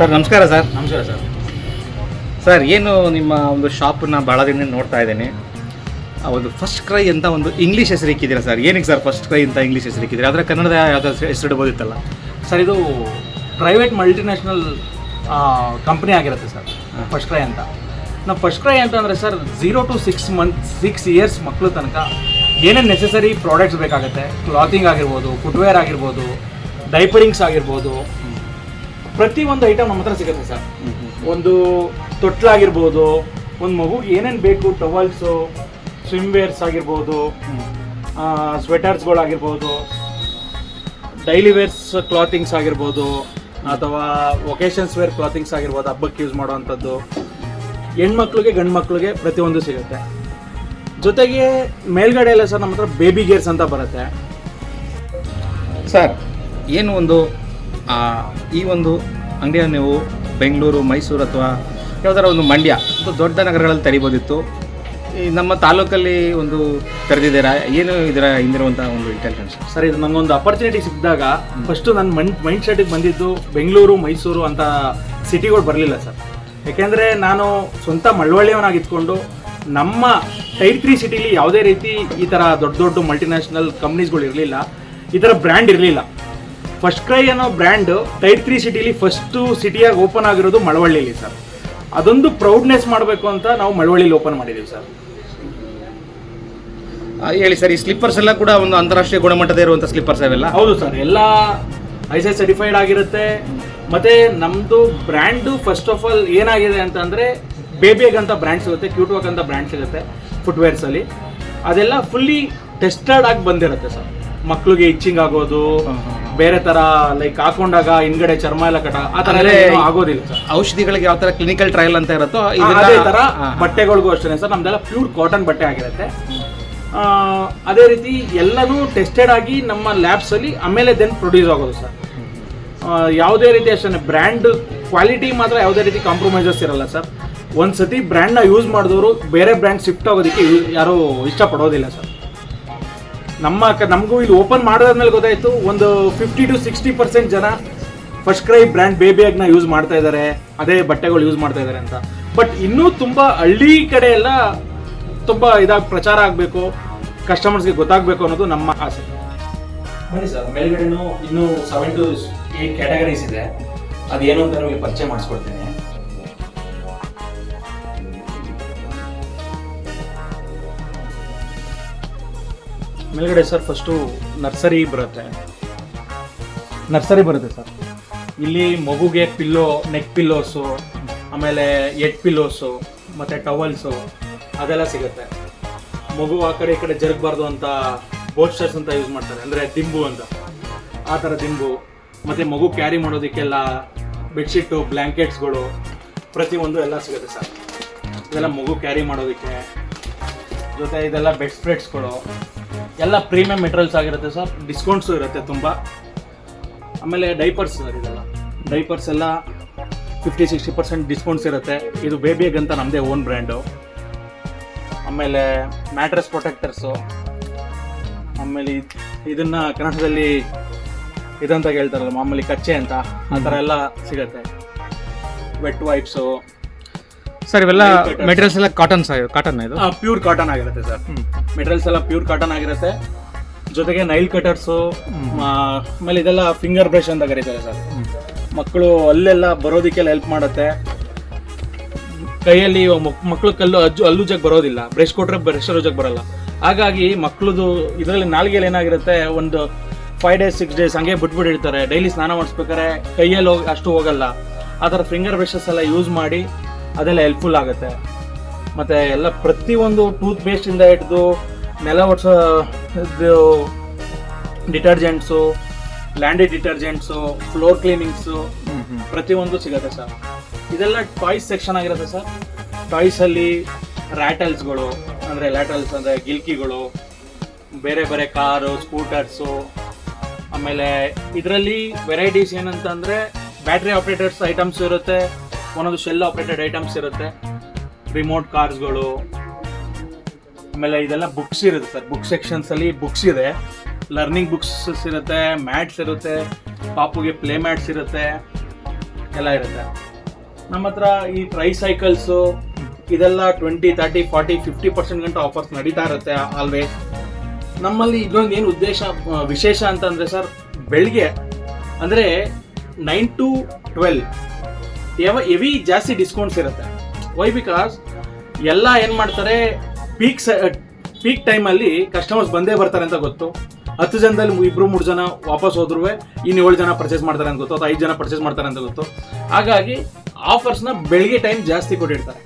Sir ನಮಸ್ಕಾರ sir. ನಮಸ್ಕಾರ sir. Sir ಏನು ನಿಮ್ಮ ಒಂದು ಶಾಪನ್ನ ಭಾಳ ದಿನ ನೋಡ್ತಾ ಇದ್ದೀನಿ. ಆ ಒಂದು ಫಸ್ಟ್ ಕ್ರೈ ಅಂತ ಒಂದು ಇಂಗ್ಲೀಷ್ ಹೆಸರು ಇಕ್ಕಿದ್ದೀರಾ ಸರ್? ಏನಕ್ಕೆ ಸರ್ ಫಸ್ಟ್ ಕ್ರೈ ಅಂತ ಇಂಗ್ಲೀಷ್ ಹೆಸರು ಇಕ್ಕಿದ್ದೀರಾ? ಅದರ ಕನ್ನಡದ ಯಾವುದಾದ್ರು ಹೆಸರು ಇಡ್ಬೋದಿತ್ತಲ್ಲ? ಸರ್ ಇದು ಪ್ರೈವೇಟ್ ಮಲ್ಟಿನ್ಯಾಷನಲ್ ಕಂಪ್ನಿ ಆಗಿರುತ್ತೆ ಸರ್ ಫಸ್ಟ್ ಕ್ರೈ ಅಂತ. ನಾವು ಫಸ್ಟ್ ಕ್ರೈ ಅಂತ ಅಂದರೆ sir zero to six month six years ಮಕ್ಕಳು ತನಕ ಏನೇನು ನೆಸೆಸರಿ ಪ್ರಾಡಕ್ಟ್ಸ್ ಬೇಕಾಗುತ್ತೆ? ಕ್ಲಾತಿಂಗ್ ಆಗಿರ್ಬೋದು ಫುಟ್ವೇರ್ ಆಗಿರ್ಬೋದು ಡೈಪರಿಂಗ್ಸ್ ಆಗಿರ್ಬೋದು ಪ್ರತಿಯೊಂದು ಐಟಮ್ ನಮ್ಮ ಹತ್ರ ಸಿಗುತ್ತೆ ಸರ್. ಒಂದು ತೊಟ್ಲಾಗಿರ್ಬೋದು ಒಂದು ಮಗು ಏನೇನು ಬೇಕು ಟವಲ್ಸು ಸ್ವಿಮ್ ವೇರ್ಸ್ ಆಗಿರ್ಬೋದು ಸ್ವೆಟರ್ಸ್ಗಳಾಗಿರ್ಬೋದು ಡೈಲಿ ವೇರ್ಸ್ ಕ್ಲಾತಿಂಗ್ಸ್ ಆಗಿರ್ಬೋದು ಅಥವಾ ಒಕೇಶನ್ಸ್ ವೇರ್ ಕ್ಲಾತಿಂಗ್ಸ್ ಆಗಿರ್ಬೋದು ಹಬ್ಬಕ್ಕೆ ಯೂಸ್ ಮಾಡುವಂಥದ್ದು ಹೆಣ್ಮಕ್ಳಿಗೆ ಗಂಡು ಮಕ್ಳಿಗೆ ಪ್ರತಿಯೊಂದು ಸಿಗುತ್ತೆ. ಜೊತೆಗೆ ಮೇಲ್ಗಡೆ ಎಲ್ಲ ಸರ್ ನಮ್ಮ ಹತ್ರ ಬೇಬಿ ಗೇರ್ಸ್ ಅಂತ ಬರುತ್ತೆ. ಸರ್ ಏನು ಒಂದು ಈ ಒಂದು ಅಂಗಡಿಯನ್ನು ನೀವು ಬೆಂಗಳೂರು, ಮೈಸೂರು ಅಥವಾ ಯಾವ್ದಾರ ಒಂದು ಮಂಡ್ಯ, ಒಂದು ದೊಡ್ಡ ನಗರಗಳಲ್ಲಿ ತೆರಿಬೋದಿತ್ತು. ಈ ನಮ್ಮ ತಾಲೂಕಲ್ಲಿ ಒಂದು ತೆರೆದಿದ್ದೀರಾ? ಏನು ಇದರ ಹಿಂದಿರುವಂಥ ಒಂದು ಇಂಟೆಲಿಜೆನ್ಸ್ ಸರ್, ಇದು ನನಗೊಂದು ಅಪರ್ಚುನಿಟಿ ಸಿಕ್ಕಿದಾಗ ಫಸ್ಟು ನನ್ನ ಮೈಂಡ್ ಮೈಂಡ್ ಸೆಟ್ಟಿಗೆ ಬಂದಿದ್ದು ಬೆಂಗಳೂರು, ಮೈಸೂರು ಅಂತ ಸಿಟಿಗಳು ಬರಲಿಲ್ಲ ಸರ್. ಯಾಕೆಂದರೆ ನಾನು ಸ್ವಂತ ಮಳವಳ್ಳಿಯವನಾಗಿದ್ಕೊಂಡು ನಮ್ಮ ಟೈರ್ ತ್ರೀ ಸಿಟಿಲಿ ಯಾವುದೇ ರೀತಿ ಈ ಥರ ದೊಡ್ಡ ದೊಡ್ಡ ಮಲ್ಟಿನ್ಯಾಷನಲ್ ಕಂಪ್ನೀಸ್ಗಳು ಇರಲಿಲ್ಲ, ಈ ಥರ ಬ್ರ್ಯಾಂಡ್ ಇರಲಿಲ್ಲ. ಫಸ್ಟ್ ಕ್ರೈ ಅನ್ನೋ ಬ್ರ್ಯಾಂಡ್ ಟೈಟ್ ತ್ರೀ ಸಿಟಿಲಿ ಫಸ್ಟು ಸಿಟಿಯಾಗಿ ಓಪನ್ ಆಗಿರೋದು ಮಳವಳ್ಳಿಲಿ ಸರ್. ಅದೊಂದು ಪ್ರೌಡ್ನೆಸ್ ಮಾಡಬೇಕು ಅಂತ ನಾವು ಮಳವಳ್ಳಿಲಿ ಓಪನ್ ಮಾಡಿದ್ದೀವಿ ಸರ್. ಹೇಳಿ ಸರ್ ಈ ಸ್ಲಿಪ್ಪರ್ಸ್ ಎಲ್ಲ ಕೂಡ ಒಂದು ಅಂತಾರಾಷ್ಟ್ರೀಯ ಗುಣಮಟ್ಟದ ಇರುವಂಥ ಸ್ಲಿಪ್ಪರ್ಸ್ ಅವೆಲ್ಲ? ಹೌದು ಸರ್ ಎಲ್ಲ ಐ ಸಿ ಸರ್ಟಿಫೈಡ್ ಆಗಿರುತ್ತೆ. ಮತ್ತೆ ನಮ್ದು ಬ್ರ್ಯಾಂಡು ಫಸ್ಟ್ ಆಫ್ ಆಲ್ ಏನಾಗಿದೆ ಅಂತಂದ್ರೆ ಬೇಬಿಯಗ್ ಅಂತ ಬ್ರ್ಯಾಂಡ್ ಸಿಗುತ್ತೆ ಕ್ಯೂಟ್ ವಾಕ್ ಅಂತ ಬ್ರ್ಯಾಂಡ್ ಸಿಗುತ್ತೆ ಫುಟ್ವೇರ್ಸಲ್ಲಿ ಅದೆಲ್ಲ ಫುಲ್ಲಿ ಟೆಸ್ಟೆಡ್ ಆಗಿ ಬಂದಿರುತ್ತೆ ಸರ್. ಮಕ್ಕಳಿಗೆ ಇಚ್ಚಿಂಗ್ ಆಗೋದು ಬೇರೆ ತರ ಲೈಕ್ ಹಾಕೊಂಡಾಗ ಹಿಂದ್ಗಡೆ ಚರ್ಮ ಎಲ್ಲ ಕಟ ಆ ತರ ಎಲ್ಲ ಅಂದ್ರೆ ಏನೂ ಆಗೋದಿಲ್ಲ ಸರ್. ಔಷಧಿಗಳಿಗೆ ಯಾವ ತರ ಕ್ಲಿನಿಕಲ್ ಟ್ರಯಲ್ ಅಂತ ಇರುತ್ತೋ ಇದನ್ನ- ಅದೇ ತರ ಹಾ, ಹಾ. ಬಟ್ಟೆಗಳಿಗೂ ಅಷ್ಟೇ ಸರ್. ನಮ್ದೆಲ್ಲ ಪ್ಯೂರ್ ಕಾಟನ್ ಬಟ್ಟೆ ಆಗಿರುತ್ತೆ. ಆ, ಅದೇ ರೀತಿ ಎಲ್ಲನೂ ಟೆಸ್ಟೆಡ್ ಆಗಿ ನಮ್ಮ ಲ್ಯಾಬ್ಸ್ ಅಲ್ಲಿ ಆಮೇಲೆ ದೆನ್ ಪ್ರೊಡ್ಯೂಸ್ ಆಗೋದು ಸರ್. ಆ, ಯಾವುದೇ ರೀತಿ ಅಷ್ಟೇ ಬ್ರ್ಯಾಂಡ್ ಕ್ವಾಲಿಟಿ ಮಾತ್ರ ಯಾವುದೇ ರೀತಿ ಕಾಂಪ್ರಮೈಸಸ್ ಇರಲ್ಲ ಸರ್. ಒಂದು ಸತಿ ಬ್ರ್ಯಾಂಡ್ನ ಯೂಸ್ ಮಾಡಿದವರು ಬೇರೆ ಬ್ರ್ಯಾಂಡ್ ಶಿಫ್ಟ್ ಆಗೋದಕ್ಕೆ ಯೂ- ಯಾರೂ ಇಷ್ಟಪಡೋದಿಲ್ಲ ಸರ್. ನಮ್ಮ ನಮಗೂ ಇಲ್ಲಿ ಓಪನ್ ಮಾಡೋದ್ಮೇಲೆ ಗೊತ್ತಾಯ್ತು, ಒಂದು ಫಿಫ್ಟಿ ಟು ಸಿಕ್ಸ್ಟಿ ಪರ್ಸೆಂಟ್ ಜನ ಫಸ್ಟ್ ಕ್ರೈ ಬ್ರ್ಯಾಂಡ್ ಬೇಬಿಯಾಗ್ನ ಯೂಸ್ ಮಾಡ್ತಾ ಇದ್ದಾರೆ ಅದೇ ಬಟ್ಟೆಗಳು ಯೂಸ್ ಮಾಡ್ತಾ ಇದ್ದಾರೆ ಅಂತ. ಬಟ್ ಇನ್ನೂ ತುಂಬ ಹಳ್ಳಿ ಕಡೆ ಎಲ್ಲ ತುಂಬ ಇದಾಗಿ ಪ್ರಚಾರ ಆಗಬೇಕು ಕಸ್ಟಮರ್ಸ್ಗೆ ಗೊತ್ತಾಗಬೇಕು ಅನ್ನೋದು ನಮ್ಮ ಆಸೆ. ಬನ್ನಿ ಸರ್, ಮೇಲ್ಗಡೆನೂ ಇನ್ನೂ ಸೆವೆನ್ ಟು ಏಟ್ ಕ್ಯಾಟಗರೀಸ್ ಇದೆ. ಅದೇನು ಅಂತ ನಿಮಗೆ ಪರಿಚಯ ಮಾಡಿಸ್ಕೊಡ್ತೀನಿ. ಮೇಲ್ಗಡೆ ಸರ್ ಫಸ್ಟು ನರ್ಸರಿ ಬರುತ್ತೆ. ನರ್ಸರಿ ಬರುತ್ತೆ ಸರ್. ಇಲ್ಲಿ ಮಗುಗೆ ಪಿಲ್ಲೋ ನೆಕ್ ಪಿಲ್ಲೋಸು ಆಮೇಲೆ ಎಡ್ ಪಿಲ್ಲೋಸು ಮತ್ತು ಟವಲ್ಸು ಅದೆಲ್ಲ ಸಿಗುತ್ತೆ. ಮಗು ಆ ಕಡೆ ಈ ಕಡೆ ಜರುಗಬಾರ್ದು ಅಂತ ಬೋಸ್ಟರ್ಸ್ ಅಂತ ಯೂಸ್ ಮಾಡ್ತಾರೆ. ಅಂದರೆ ದಿಂಬು ಅಂತ. ಆ ಥರ ದಿಂಬು. ಮತ್ತು ಮಗು ಕ್ಯಾರಿ ಮಾಡೋದಕ್ಕೆಲ್ಲ ಬೆಡ್ಶೀಟು ಬ್ಲ್ಯಾಂಕೆಟ್ಸ್ಗಳು ಪ್ರತಿಯೊಂದು ಎಲ್ಲ ಸಿಗುತ್ತೆ ಸರ್. ಇದೆಲ್ಲ ಮಗು ಕ್ಯಾರಿ ಮಾಡೋದಕ್ಕೆ. ಜೊತೆ ಇದೆಲ್ಲ ಬೆಡ್ ಸ್ಪ್ರೆಡ್ಸ್ಗಳು ಎಲ್ಲ ಪ್ರೀಮಿಯಂ ಮೆಟೀರಿಯಲ್ಸ್ ಆಗಿರುತ್ತೆ ಸರ್ ಡಿಸ್ಕೌಂಟ್ಸು ಇರುತ್ತೆ ತುಂಬ. ಆಮೇಲೆ ಡೈಪರ್ಸ್ ಸರ್ ಇದೆಲ್ಲ. ಡೈಪರ್ಸ್ ಎಲ್ಲ ಫಿಫ್ಟಿ ಸಿಕ್ಸ್ಟಿ ಪರ್ಸೆಂಟ್ ಡಿಸ್ಕೌಂಟ್ಸ್ ಇರುತ್ತೆ. ಇದು ಬೇಬಿಯಗ್ ಅಂತ ನಮ್ಮದೇ ಓನ್ ಬ್ರ್ಯಾಂಡು ಆಮೇಲೆ ಮ್ಯಾಟ್ರೆಸ್ ಪ್ರೊಟೆಕ್ಟರ್ಸು ಆಮೇಲೆ ಇದ್- ಇದನ್ನ ಕನ್ನಡದಲ್ಲಿ ಇದಂತ ಹೇಳ್ತಾರಲ್ಲ, ಮಾಮೂಲಿ ಕಚ್ಚೆ ಅಂತ, ಆ ಥರ ಎಲ್ಲ ಸಿಗುತ್ತೆ. ವೆಟ್ ವೈಪ್ಸು ಸರ್ ಇವೆಲ್ಲ. ಮೆಟೀರಿಯಲ್ಸ್ ಎಲ್ಲ ಕಾಟನ್ ಕಾಟನ್ ಇದು? ಪ್ಯೂರ್ ಕಾಟನ್ ಆಗಿರುತ್ತೆ ಸರ್. ಮೆಟೀರಿಯಲ್ಸ್ ಎಲ್ಲ ಪ್ಯೂರ್ ಕಾಟನ್ ಆಗಿರುತ್ತೆ. ಜೊತೆಗೆ ನೈಲ್ ಕಟರ್ಸು ಆಮೇಲೆ ಇದೆಲ್ಲ ಫಿಂಗರ್ ಬ್ರಷ್ ಅಂತ ಕರೀತಾರೆ ಸರ್ ಮಕ್ಕಳು ಅಲ್ಲೆಲ್ಲ ಬರೋದಕ್ಕೆಲ್ಲ ಹೆಲ್ಪ್ ಮಾಡುತ್ತೆ. ಕೈಯಲ್ಲಿ ಮಕ್ಕಳು ಕಲ್ಲು ಅಜ್ಜು ಅಲ್ಲುಜಕ್ಕೆ ಬರೋದಿಲ್ಲ. ಬ್ರಷ್ ಕೊಟ್ಟರೆ ಬ್ರಷ್ ರುಜಕ್ಕೆ ಬರಲ್ಲ. ಹಾಗಾಗಿ ಮಕ್ಕಳದು ಇದರಲ್ಲಿ ನಾಲ್ಗೆಯಲ್ಲಿ ಏನಾಗಿರುತ್ತೆ ಒಂದು ಫೈವ್ ಡೇಸ್ ಸಿಕ್ಸ್ ಡೇಸ್ ಹಂಗೆ ಬಿಟ್ಬಿಟ್ಟಿರ್ತಾರೆ. ಡೈಲಿ ಸ್ನಾನ ಮಾಡಿಸ್ಬೇಕಾರೆ ಕೈಯಲ್ಲಿ ಹೋಗಿ ಅಷ್ಟು ಹೋಗಲ್ಲ. ಆ ಥರ ಫಿಂಗರ್ ಬ್ರಷಸ್ ಎಲ್ಲ ಯೂಸ್ ಮಾಡಿ ಅದೆಲ್ಲ ಹೆಲ್ಪ್ಫುಲ್ ಆಗುತ್ತೆ. ಮತ್ತು ಎಲ್ಲ ಪ್ರತಿಯೊಂದು ಟೂತ್ ಪೇಸ್ಟಿಂದ ಹಿಡಿದು ನೆಲ ಒಡ್ಸೋ, ಇದು detergents laundry detergents floor cleanings ಪ್ರತಿಯೊಂದು ಸಿಗುತ್ತೆ ಸರ್ ಇದೆಲ್ಲ ಟಾಯ್ಸ್ ಸೆಕ್ಷನ್ ಆಗಿರುತ್ತೆ ಸರ್ ಟಾಯ್ಸಲ್ಲಿ ರ್ಯಾಟಲ್ಸ್ಗಳು ಅಂದರೆ ಲ್ಯಾಟಲ್ಸ್ ಅಂದರೆ ಗಿಲ್ಕಿಗಳು, ಬೇರೆ ಬೇರೆ ಕಾರು ಸ್ಕೂಟರ್ಸು ಆಮೇಲೆ ಇದರಲ್ಲಿ ವೆರೈಟೀಸ್ ಏನಂತಂದರೆ ಬ್ಯಾಟ್ರಿ ಆಪ್ರೇಟರ್ಸ್ ಐಟಮ್ಸ್ ಇರುತ್ತೆ. ಒಂದೊಂದು ಶೆಲ್ ಆಪ್ರೇಟೆಡ್ ಐಟಮ್ಸ್ ಇರುತ್ತೆ. ರಿಮೋಟ್ ಕಾರ್ಸ್ಗಳು ಆಮೇಲೆ ಇದೆಲ್ಲ ಬುಕ್ಸ್ ಇರುತ್ತೆ ಸರ್ ಬುಕ್ ಸೆಕ್ಷನ್ಸಲ್ಲಿ ಬುಕ್ಸ್ ಇದೆ. ಲರ್ನಿಂಗ್ ಬುಕ್ಸಸ್ ಇರುತ್ತೆ ಮ್ಯಾಟ್ಸ್ ಇರುತ್ತೆ, ಪಾಪುಗೆ ಪ್ಲೇ ಮ್ಯಾಟ್ಸ್ ಇರುತ್ತೆ, ಎಲ್ಲ ಇರುತ್ತೆ. ನಮ್ಮ ಹತ್ರ ಈ ಟ್ರೈ ಸೈಕಲ್ಸು ಇದೆಲ್ಲ twenty thirty forty fifty percent ಗಂಟೆ ಆಫರ್ಸ್ ನಡೀತಾ ಇರುತ್ತೆ ಆಲ್ವೇಸ್ ನಮ್ಮಲ್ಲಿ ಇದೊಂದು ಏನು ಉದ್ದೇಶ, ವಿಶೇಷ ಅಂತಂದ್ರೆ ಸರ್ ಬೆಳಿಗ್ಗೆ ಅಂದರೆ ನೈನ್ ಟು ಟ್ವೆಲ್ ಯಾವ ಎವಿ ಜಾಸ್ತಿ ಡಿಸ್ಕೌಂಟ್ಸ್ ಇರುತ್ತೆ. ವೈ ಬಿಕಾಸ್ ಎಲ್ಲ ಏನು ಮಾಡ್ತಾರೆ ಪೀಕ್ ಪೀಕ್ ಟೈಮಲ್ಲಿ ಕಸ್ಟಮರ್ಸ್ ಬಂದೇ ಬರ್ತಾರೆ ಅಂತ ಗೊತ್ತು. ಹತ್ತು ಜನದಲ್ಲಿ ಇಬ್ಬರು ಮೂರು ಜನ ವಾಪಸ್ ಹೋದ್ರು ಇನ್ನು ಏಳು ಜನ ಪರ್ಚೇಸ್ ಮಾಡ್ತಾರೆ ಅಂತ ಗೊತ್ತು, ಅಥವಾ ಐದು ಜನ ಪರ್ಚೇಸ್ ಮಾಡ್ತಾರೆ ಅಂತ ಗೊತ್ತು. ಹಾಗಾಗಿ ಆಫರ್ಸ್ನ ಬೆಳಿಗ್ಗೆ ಟೈಮ್ ಜಾಸ್ತಿ ಕೊಟ್ಟಿರ್ತಾರೆ.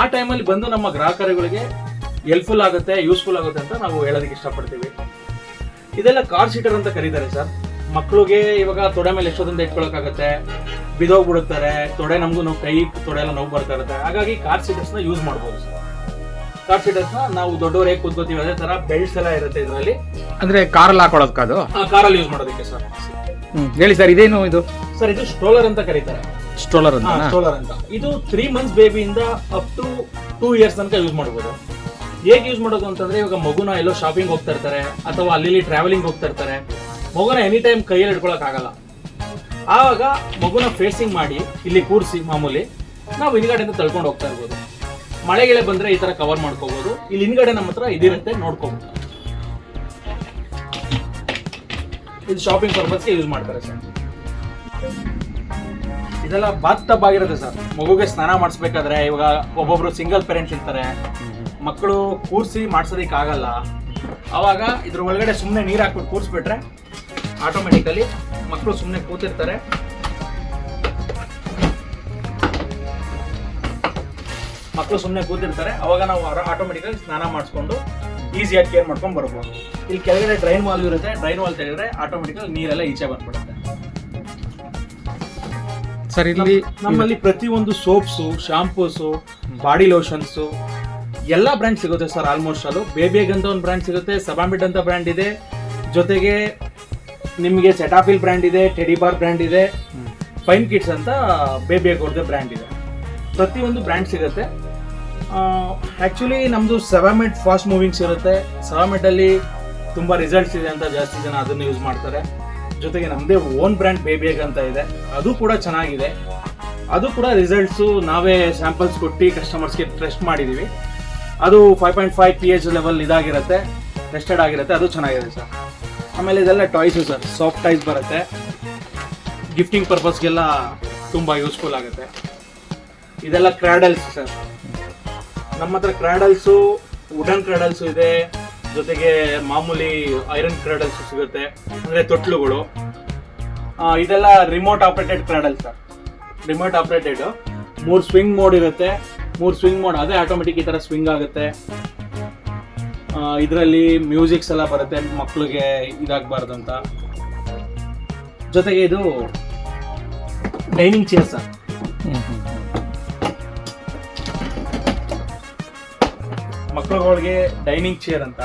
ಆ ಟೈಮಲ್ಲಿ ಬಂದು ನಮ್ಮ ಗ್ರಾಹಕರುಗಳಿಗೆ ಹೆಲ್ಪ್ಫುಲ್ ಆಗುತ್ತೆ ಯೂಸ್ಫುಲ್ ಆಗುತ್ತೆ ಅಂತ ನಾವು ಹೇಳೋದಕ್ಕೆ ಇಷ್ಟಪಡ್ತೀವಿ. ಇದೆಲ್ಲ ಕಾರ್ ಸೀಟರ್ ಅಂತ ಕರೀತಾರೆ ಸರ್. ಮಕ್ಳಿಗೆ ಇವಾಗ ತೊಡೆ ಮೇಲೆ ಎಷ್ಟೊಂದಿಂದ ಇಟ್ಕೊಳಕ್ಕಾಗತ್ತೆ? ಬಿದೋಗ್ಬಿಡುತ್ತಾರೆ ತೊಡೆ ನಮಗೂ ನಾವು ಕೈ ತೊಡೆ ಎಲ್ಲ ನೋವು ಬರ್ತಾ ಇರುತ್ತೆ. ಹಾಗಾಗಿ ಕಾರ್ ಸೀಟರ್ಸ್ನ ಯೂಸ್ ಮಾಡ್ಬೋದು. ಸರ್ ಕಾರ್ ಸೀಟರ್ಸ್ನ ನಾವು ದೊಡ್ಡವರೇ ಕೂತ್ಕೋತೀವಿ ಅದೇ ತರ ಬೆಲ್ಟ್ಸ್ ಎಲ್ಲ ಇರುತ್ತೆ ಇದರಲ್ಲಿ. ಅಂದ್ರೆ ಕಾರಲ್ಲಿ ಆ ಕಾರಲ್ಲಿ ಯೂಸ್ ಮಾಡೋದಕ್ಕೆ ಸರ್ ಹ್ಮ್ ಹೇಳಿ ಸರ್ ಇದೇನು ಇದು? ಸರ್ ಇದು ಸ್ಟ್ರೋಲರ್ ಅಂತ ಕರೀತಾರೆ. ಸ್ಟ್ರೋಲರ್ ಅಂತ ಸ್ಟ್ರೋಲರ್ ಅಂತ. ಇದು ತ್ರೀ ಮಂತ್ಸ್ ಬೇಬಿಯಿಂದ ಅಪ್ ಟು ಟೂ ಇಯರ್ಸ್ ತನಕ ಯೂಸ್ ಮಾಡ್ಬೋದು. ಹೇಗೆ ಯೂಸ್ ಮಾಡೋದು ಅಂತಂದ್ರೆ ಇವಾಗ ಮಗುನ ಎಲ್ಲೋ ಶಾಪಿಂಗ್ ಹೋಗ್ತಾ ಇರ್ತಾರೆ ಅಥವಾ ಅಲ್ಲಿ ಟ್ರಾವೆಲಿಂಗ್ ಹೋಗ್ತಾ ಇರ್ತಾರೆ. ಮಗುನ ಎನಿ ಟೈಮ್ ಕೈಯಲ್ಲಿ ಆಗಲ್ಲ. ಆವಾಗ ಮಗುನ ಫೇಸಿಂಗ್ ಮಾಡಿ, ಇಲ್ಲಿ ಕೂರಿಸಿ ಮಾಮೂಲಿ, ನಾವು ಹಿಂದ್ಗಡೆಯಿಂದ ತಳ್ಕೊಂಡು ಹೋಗ್ತಾ ಇರ್ಬೋದು. ಮಳೆಗೆಳೆ ಬಂದ್ರೆ ಈ ತರ ಕವರ್ ಮಾಡ್ಕೋಬಹುದು ಇಲ್ಲಿ ಹಿಂದ್ಗಡೆ ನಮ್ಮ ಹತ್ರ ಇದಿರುತ್ತೆ ನೋಡ್ಕೋಬಹುದು ಇದು ಶಾಪಿಂಗ್ ಪರ್ಪಸ್ಗೆ ಯೂಸ್ ಮಾಡ್ತಾರೆ ಸರ್ ಇದೆಲ್ಲ ಬಾತ್ ಟಬ್ ಆಗಿರುತ್ತೆ ಸರ್ ಮಗುಗೆ ಸ್ನಾನ ಮಾಡಿಸ್ಬೇಕಾದ್ರೆ ಇವಾಗ ಒಬ್ಬೊಬ್ರು ಸಿಂಗಲ್ ಪೇರೆಂಟ್ಸ್ ಇರ್ತಾರೆ. ಮಕ್ಕಳು ಕೂರಿಸಿ ಮಾಡ್ಸೋದಕ್ಕೆ ಆಗಲ್ಲ. ಅವಾಗ ಇದ್ರ ಒಳಗಡೆ ಸುಮ್ಮನೆ ನೀರು ಹಾಕ್ಬಿಟ್ಟು ಕೂರಿಸ್ಬಿಟ್ರೆ ಆಟೋಮೆಟಿಕಲಿ ಮಕ್ಕಳು ಸುಮ್ಮನೆ ಕೂತಿರ್ತಾರೆ. ಮಕ್ಕಳು ಸುಮ್ಮನೆ ಕೂತಿರ್ತಾರೆ. ಅವಾಗ ನಾವು ಆಟೋಮೆಟಿಕಲಿ ಸ್ನಾನ ಮಾಡಿಸ್ಕೊಂಡು ಈಸಿಯಾಗಿ ಕೇರ್ ಮಾಡ್ಕೊಂಡು ಬರ್ಬೋದು. ಇಲ್ಲಿ ಕೆಳಗಡೆ ಡ್ರೈನ್ ವಾಲ್ ಇರುತ್ತೆ. ಡ್ರೈನ್ ವಾಲ್ ತೆಗೆದ್ರೆ ಆಟೋಮೆಟಿಕಲ್ ನೀರೆಲ್ಲ ಈಚೆ ಬಂದ್ಬಿಡುತ್ತೆ. ಸರ್ ಇಲ್ಲಿ ನಮ್ಮಲ್ಲಿ ಪ್ರತಿಯೊಂದು ಸೋಪ್ಸು ಶಾಂಪೂಸು ಬಾಡಿ ಲೋಷನ್ಸು ಎಲ್ಲ ಬ್ರ್ಯಾಂಡ್ ಸಿಗುತ್ತೆ ಸರ್ ಆಲ್ಮೋಸ್ಟ್ ಅದು ಬೇಬಿಯಗ್ ಅಂತ ಒಂದು ಬ್ರ್ಯಾಂಡ್ ಸಿಗುತ್ತೆ ಸಬಾಮಿಡ್ ಅಂತ ಬ್ರ್ಯಾಂಡ್ ಇದೆ. ಜೊತೆಗೆ ನಿಮಗೆ ಸೆಟಾಫಿಲ್ ಬ್ರ್ಯಾಂಡ್ ಇದೆ ಟೆಡಿಬಾರ್ ಬ್ರ್ಯಾಂಡ್ ಇದೆ ಫೈನ್ ಕಿಟ್ಸ್ ಅಂತ ಬೇಬಿ ಅವ್ರದ್ದೇ ಬ್ರ್ಯಾಂಡ್ ಇದೆ. ಪ್ರತಿಯೊಂದು ಬ್ರ್ಯಾಂಡ್ ಸಿಗುತ್ತೆ. ಆ್ಯಕ್ಚುಲಿ ನಮ್ಮದು ಸೆವಾಮೆಟ್ ಫಾಸ್ಟ್ ಮೂವಿಂಗ್ಸ್ ಇರುತ್ತೆ ಸೆವಾಮೆಟಲ್ಲಿ ತುಂಬ ರಿಸಲ್ಟ್ಸ್ ಇದೆ ಅಂತ ಜಾಸ್ತಿ ಜನ ಅದನ್ನು ಯೂಸ್ ಮಾಡ್ತಾರೆ. ಜೊತೆಗೆ ನಮ್ಮದೇ ಓನ್ ಬ್ರ್ಯಾಂಡ್ ಬೇಬಿಯಗ್ ಅಂತ ಇದೆ. ಅದು ಕೂಡ ಚೆನ್ನಾಗಿದೆ. ಅದು ಕೂಡ ರಿಸಲ್ಟ್ಸು ನಾವೇ ಸ್ಯಾಂಪಲ್ಸ್ ಕೊಟ್ಟು ಕಸ್ಟಮರ್ಸ್ಗೆ ಟೆಸ್ಟ್ ಮಾಡಿದ್ದೀವಿ ಅದು five point five P H level ಇದಾಗಿರುತ್ತೆ ಟೆಸ್ಟೆಡ್ ಆಗಿರುತ್ತೆ ಅದು ಚೆನ್ನಾಗಿದೆ ಸರ್ ಆಮೇಲೆ ಇದೆಲ್ಲ ಟಾಯ್ಸು ಸರ್. ಸಾಫ್ಟ್ ಟಾಯ್ಸ್ ಬರುತ್ತೆ. ಗಿಫ್ಟಿಂಗ್ ಪರ್ಪಸ್ಗೆಲ್ಲ ತುಂಬ ಯೂಸ್ಫುಲ್ ಆಗುತ್ತೆ. ಇದೆಲ್ಲ ಕ್ರಾಡಲ್ಸ್ ಸರ್. ನಮ್ಮ ಹತ್ರ ಕ್ರಾಡಲ್ಸು ವುಡನ್ ಕ್ರಾಡಲ್ಸು ಇದೆ. ಜೊತೆಗೆ ಮಾಮೂಲಿ ಐರನ್ ಕ್ರಾಡಲ್ಸ್ ಸಿಗುತ್ತೆ. ಅಂದರೆ ತೊಟ್ಲುಗಳು. ಇದೆಲ್ಲ remote operated cradle sir. Remote operated ಮೂರು ಸ್ವಿಂಗ್ ಮೋಡ್ ಇರುತ್ತೆ. ಮೂರು ಸ್ವಿಂಗ್ ಮೋಡ್ ಅದೇ ಆಟೋಮೆಟಿಕ್ ಈ ಥರ ಸ್ವಿಂಗ್ ಆಗುತ್ತೆ. ಇದರಲ್ಲಿ ಮ್ಯೂಸಿಕ್ಸ್ ಎಲ್ಲ ಬರುತ್ತೆ ಮಕ್ಕಳಿಗೆ ಇದಾಗಬಾರ್ದು ಅಂತ ಜೊತೆಗೆ ಇದು ಡೈನಿಂಗ್ ಚೇರ್ ಸರ್. ಮಕ್ಕಳುಗಳಿಗೆ ಡೈನಿಂಗ್ ಚೇರ್ ಅಂತ.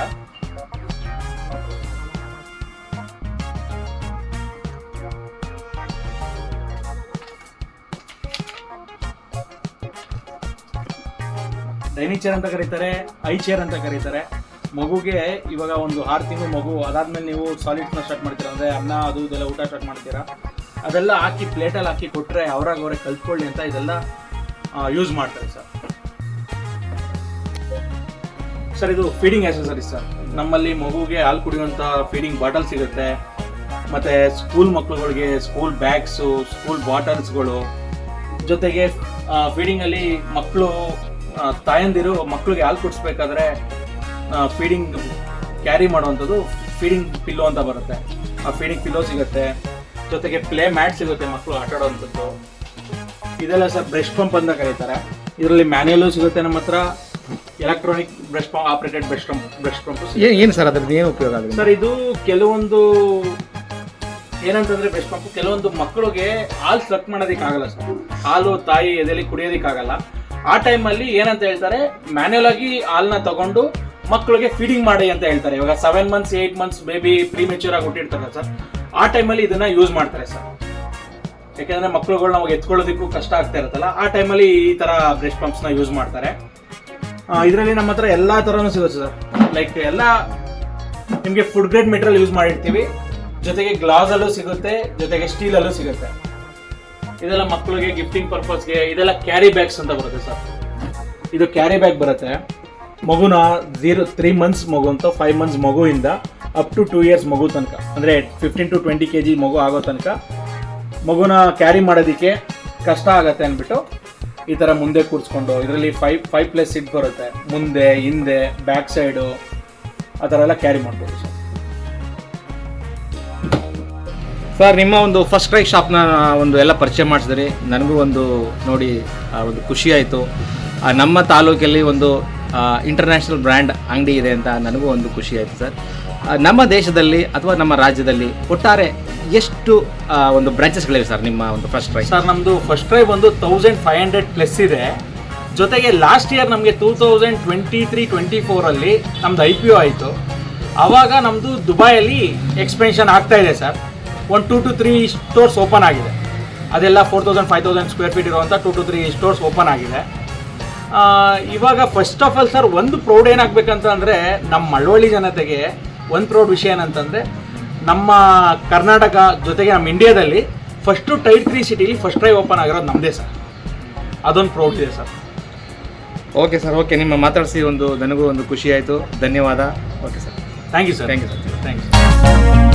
ಡೈನಿಂಗ್ ಚೇರ್ ಅಂತ ಕರೀತಾರೆ, ಐ ಚೇರ್ ಅಂತ ಕರೀತಾರೆ. ಮಗುಗೆ ಇವಾಗ ಒಂದು ಆರು ತಿಂಗಳು ಮಗು, ಅದಾದ್ಮೇಲೆ ನೀವು ಸಾಲಿಡ್ಸ್ನ ಸ್ಟಾರ್ಟ್ ಮಾಡ್ತೀರಾ? ಅಂದ್ರೆ ಅನ್ನ, ಅದು ಇದೆಲ್ಲ ಊಟ ಸ್ಟಾರ್ಟ್ ಮಾಡ್ತೀರಾ? ಅದೆಲ್ಲ ಹಾಕಿ ಪ್ಲೇಟಲ್ಲಿ ಹಾಕಿ ಕೊಟ್ಟರೆ ಅವ್ರಾಗ ಅವರೇ ಕಲ್ತ್ಕೊಳ್ಳಿ ಅಂತ ಇದೆಲ್ಲ ಯೂಸ್ ಮಾಡ್ತಾರೆ ಸರ್ ಸರ್ ಇದು ಫೀಡಿಂಗ್ ಆಕ್ಸೆಸರೀಸ್ ಸರ್ ನಮ್ಮಲ್ಲಿ ಮಗುಗೆ ಹಾಲು ಕುಡಿಯುವಂಥ ಫೀಡಿಂಗ್ ಬಾಟಲ್ ಸಿಗುತ್ತೆ. ಮತ್ತೆ ಸ್ಕೂಲ್ ಮಕ್ಕಳುಗಳಿಗೆ ಸ್ಕೂಲ್ ಬ್ಯಾಗ್ಸು ಸ್ಕೂಲ್ ಬಾಟಲ್ಸ್ಗಳು ಜೊತೆಗೆ ಫೀಡಿಂಗ್ ಅಲ್ಲಿ ಮಕ್ಕಳು ತಾಯಂದಿರು ಮಕ್ಕಳಿಗೆ ಹಾಲು ಕುಡಿಸ್ಬೇಕಾದ್ರೆ ಫೀಡಿಂಗ್ ಕ್ಯಾರಿ ಮಾಡುವಂಥದ್ದು ಫೀಡಿಂಗ್ ಪಿಲ್ಲೋ ಅಂತ ಬರುತ್ತೆ. ಆ ಫೀಡಿಂಗ್ ಪಿಲ್ಲೋ ಸಿಗುತ್ತೆ. ಜೊತೆಗೆ ಪ್ಲೇ ಮ್ಯಾಟ್ ಸಿಗುತ್ತೆ ಮಕ್ಕಳು ಆಟ ಆಡೋವಂಥದ್ದು ಇದೆಲ್ಲ ಸರ್ ಬ್ರಷ್ ಪಂಪ್ ಅಂತ ಕರೀತಾರೆ. ಇದರಲ್ಲಿ ಮ್ಯಾನ್ಯಲು ಸಿಗುತ್ತೆ ನಮ್ಮ ಹತ್ರ. Electronic breast pump operated breast pump breast pump ಏನ್ ಸರ್ ಅದ್ರದ್ದು ಏನು ಉಪಯೋಗ ಆಗುತ್ತೆ? ಸರ್ ಇದು ಕೆಲವೊಂದು ಏನಂತಂದ್ರೆ ಬ್ರಷ್ ಪಂಪ್ ಕೆಲವೊಂದು ಮಕ್ಕಳಿಗೆ ಹಾಲು ಸಕ್ ಮಾಡೋದಕ್ಕಾಗಲ್ಲ ಸರ್. ಹಾಲು ತಾಯಿ ಎದೆಲಿ ಕುಡಿಯೋದಕ್ಕಾಗಲ್ಲ. ಆ ಟೈಮಲ್ಲಿ ಏನಂತ ಹೇಳ್ತಾರೆ? ಮ್ಯಾನ್ಯಲ್ ಆಗಿ ಹಾಲನ್ನ ತಗೊಂಡು ಮಕ್ಕಳಿಗೆ ಫೀಡಿಂಗ್ ಮಾಡಿ ಅಂತ ಹೇಳ್ತಾರೆ. ಇವಾಗ seven months eight months baby premature ಆಗಿ ಹುಟ್ಟಿರ್ತಾರೆ ಸರ್. ಆ ಟೈಮಲ್ಲಿ ಇದನ್ನ ಯೂಸ್ ಮಾಡ್ತಾರೆ ಸರ್. ಯಾಕೆಂದ್ರೆ ಮಕ್ಕಳುಗಳು ನಾವು ಎತ್ಕೊಳ್ಳೋದಕ್ಕೂ ಕಷ್ಟ ಆಗ್ತಾ ಇರುತ್ತಲ್ಲ, ಆ ಟೈಮಲ್ಲಿ ಈ ತರ ಬ್ರಷ್ ಪಂಪ್ಸ್ನ ಯೂಸ್ ಮಾಡ್ತಾರೆ. ಇದರಲ್ಲಿ ನಮ್ಮ ಹತ್ರ ಎಲ್ಲ ಥರನೂ ಸಿಗುತ್ತೆ ಸರ್. ಲೈಕ್ ಎಲ್ಲ ನಿಮಗೆ ಫುಡ್ ಗ್ರೇಡ್ ಮೆಟೀರಿಯಲ್ ಯೂಸ್ ಮಾಡಿರ್ತೀವಿ. ಜೊತೆಗೆ ಗ್ಲಾಸಲ್ಲೂ ಸಿಗುತ್ತೆ, ಜೊತೆಗೆ ಸ್ಟೀಲಲ್ಲೂ ಸಿಗುತ್ತೆ. ಇದೆಲ್ಲ ಮಕ್ಕಳಿಗೆ ಗಿಫ್ಟಿಂಗ್ ಪರ್ಪಸ್ಗೆ ಇದೆಲ್ಲ ಕ್ಯಾರಿ ಬ್ಯಾಗ್ಸ್ ಅಂತ ಬರುತ್ತೆ ಸರ್. ಇದು ಕ್ಯಾರಿ ಬ್ಯಾಗ್ ಬರುತ್ತೆ. ಮಗುನ ಝೀರೋ ತ್ರೀ ಮಂತ್ಸ್ ಮಗು ಅಂತ ಫೈವ್ ಮಂತ್ಸ್ ಮಗುವಿಂದ ಅಪ್ ಟು ಟೂ ಇಯರ್ಸ್ ಮಗು ತನಕ. ಅಂದರೆ fifteen to twenty K G ಮಗು ಆಗೋ ತನಕ ಮಗುನ ಕ್ಯಾರಿ ಮಾಡೋದಕ್ಕೆ ಕಷ್ಟ ಆಗುತ್ತೆ ಅಂದ್ಬಿಟ್ಟು ಈ ಥರ ಮುಂದೆ ಕೂರಿಸ್ಕೊಂಡು, ಇದರಲ್ಲಿ ಫೈವ್ ಫೈವ್ ಪ್ಲಸ್ ಸೀಟ್ ಬರುತ್ತೆ. ಮುಂದೆ, ಹಿಂದೆ ಬ್ಯಾಕ್ ಸೈಡು ಆ ಥರ ಎಲ್ಲ ಕ್ಯಾರಿ ಮಾಡ್ಬೋದು ಸರ್. ಸರ್, ನಿಮ್ಮ ಒಂದು ಫಸ್ಟ್ ಕ್ರೈ ಶಾಪ್ನ ಒಂದು ಎಲ್ಲ ಪರಿಚಯ ಮಾಡಿಸಿದ್ರಿ. ನನಗೂ ಒಂದು ನೋಡಿ ಒಂದು ಖುಷಿ ಆಯಿತು. ನಮ್ಮ ತಾಲೂಕಲ್ಲಿ ಒಂದು ಇಂಟರ್ನ್ಯಾಷನಲ್ ಬ್ರ್ಯಾಂಡ್ ಅಂಗಡಿ ಇದೆ ಅಂತ ನನಗೂ ಒಂದು ಖುಷಿ ಆಯಿತು ಸರ್. ನಮ್ಮ ದೇಶದಲ್ಲಿ ಅಥವಾ ನಮ್ಮ ರಾಜ್ಯದಲ್ಲಿ ಒಟ್ಟಾರೆ ಎಷ್ಟು ಒಂದು ಬ್ರಾಂಚಸ್ಗಳಿವೆ ಸರ್ ನಿಮ್ಮ ಒಂದು ಫಸ್ಟ್ ಕ್ರೈ ಸರ್ ನಮ್ಮದು ಫಸ್ಟ್ ಟ್ರೈ ಬಂದು ತೌಸಂಡ್ ಫೈವ್ ಹಂಡ್ರೆಡ್ ಪ್ಲಸ್ ಇದೆ. ಜೊತೆಗೆ ಲಾಸ್ಟ್ ಇಯರ್ ನಮಗೆ two thousand twenty three twenty ಫೋರಲ್ಲಿ ನಮ್ದು ಐ ಪಿ ಒ ಆಯಿತು. ಆವಾಗ ನಮ್ಮದು ದುಬೈಯಲ್ಲಿ ಎಕ್ಸ್ಪೆನ್ಷನ್ ಆಗ್ತಾ ಇದೆ ಸರ್. ಒಂದು two to three stores open ಆಗಿದೆ. ಅದೆಲ್ಲ four thousand five thousand square feet ಇರುವಂಥ two to three stores open ಆಗಿದೆ. ಇವಾಗ ಫಸ್ಟ್ ಆಫ್ ಆಲ್ ಸರ್ ಒಂದು ಪ್ರೌಡ್ ಏನಾಗಬೇಕಂತ ಅಂದರೆ ನಮ್ಮ ಮಳವಳ್ಳಿ ಜನತೆಗೆ ಒಂದು ಪ್ರೌಡ್ ವಿಷಯ ಏನಂತಂದರೆ ನಮ್ಮ ಕರ್ನಾಟಕ ಜೊತೆಗೆ ನಮ್ಮ ಇಂಡಿಯಾದಲ್ಲಿ ಫಸ್ಟು ಟೈಟ್ ತ್ರೀ ಸಿಟಿಲಿ ಫಸ್ಟ್ ಡ್ರೈವ್ ಓಪನ್ ಆಗಿರೋದು ನಮ್ಮದೇ ಸರ್ ಅದೊಂದು ಪ್ರೌಡ್ ಇದೆ ಸರ್ ಓಕೆ ಸರ್ ಓಕೆ ನಿಮ್ಮ ಮಾತಾಡಿಸಿ ಒಂದು ನನಗೂ ಒಂದು ಖುಷಿ ಆಯಿತು. ಧನ್ಯವಾದ. Okay sir thank you sir thank you sir thank you